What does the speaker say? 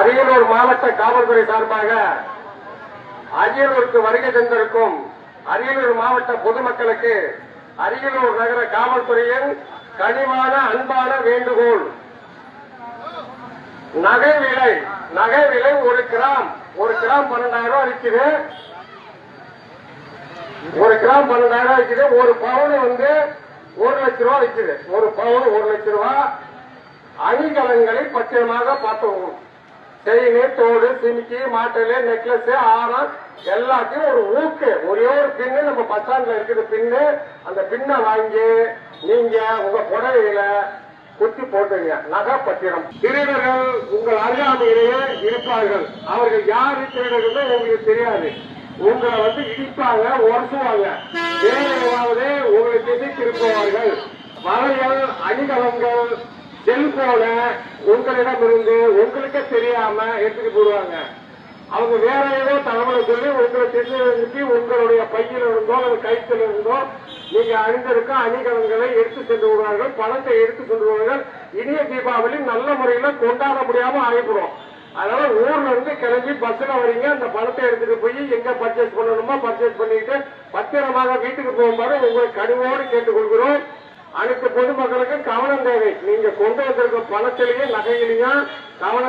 அரியலூர் மாவட்ட காவல்துறை சார்பாக அரியலூருக்கு வருகை தந்திருக்கும் அரியலூர் மாவட்ட பொதுமக்களுக்கு அரியலூர் நகர காவல்துறையின் கனிவான அன்பான வேண்டுகோள். நகை விலை நகை விலை ஒரு கிராம் ஒரு கிராம் பன்னெண்டாயிரம் ரூபாய் இருக்குது ஒரு கிராம் பன்னெண்டாயிரம் ரூபாய் இருக்குது ஒரு பவுன் வந்து ஒரு லட்ச ரூபாய் விற்குது ஒரு பவுன் ஒரு லட்ச ரூபாய் அணிகலன்களை பத்திரமாக பார்த்துக்கணும் செயின் தோடு சிமிக்கி மாட்டலு நெக்லஸ் ஆரம் எல்லாத்தையும் ஒரு ஊக்கு. ஒரே ஒரு பின்னு நம்ம பஸ் ஸ்டாண்ட்ல இருக்கிற பின்னு அந்த பின்னை வாங்கி நீங்க உங்க புடவையில குத்தி போட்டுங்க. நகை பத்திரம். திருடர்கள் உங்கள் அறியாமையிலேயே இருப்பார்கள். அவர்கள் யாரு திருடர்கள் உங்களுக்கு தெரியாது. உங்களை வந்து இடிப்பாங்க உரசுவாங்க. வேறு ஏதாவது உங்களை திசை திருப்புவார்கள் வளையல் அணிகலன்கள் செல்போன உங்களிடம் இருந்து உங்களுக்கே தெரியாம எடுத்துட்டு போடுவாங்க. அவங்க வேற ஏதோ தகவலை சொல்லி உங்களை திசை உங்களுடைய பையில இருந்தோ அல்லது கைத்துல இருந்தோ நீங்க அணிந்திருக்க அணிகலன்களை எடுத்து சென்று விடுவார்கள் பணத்தை எடுத்து சென்று விடுவார்கள். இனிய தீபாவளி நல்ல முறையில கொண்டாட முடியாம ஆகிப்படும் அதனால ஊர்ல இருந்து கிளம்பி பஸ்ல வரீங்க அந்த பணத்தை எடுத்துட்டு போய் எங்க பர்ச்சேஸ் பண்ணணுமோ பர்ச்சேஸ் பண்ணிட்டு பத்திரமாக வீட்டுக்கு போகும்போது உங்களை கேட்டுக் கேட்டுக்கொள்கிறோம். அனைத்து பொதுமக்களுக்கும் கவனம் தேவை. நீங்க கொண்டு வந்திருக்க பணத்திலேயே நகையிலையும் கவனம்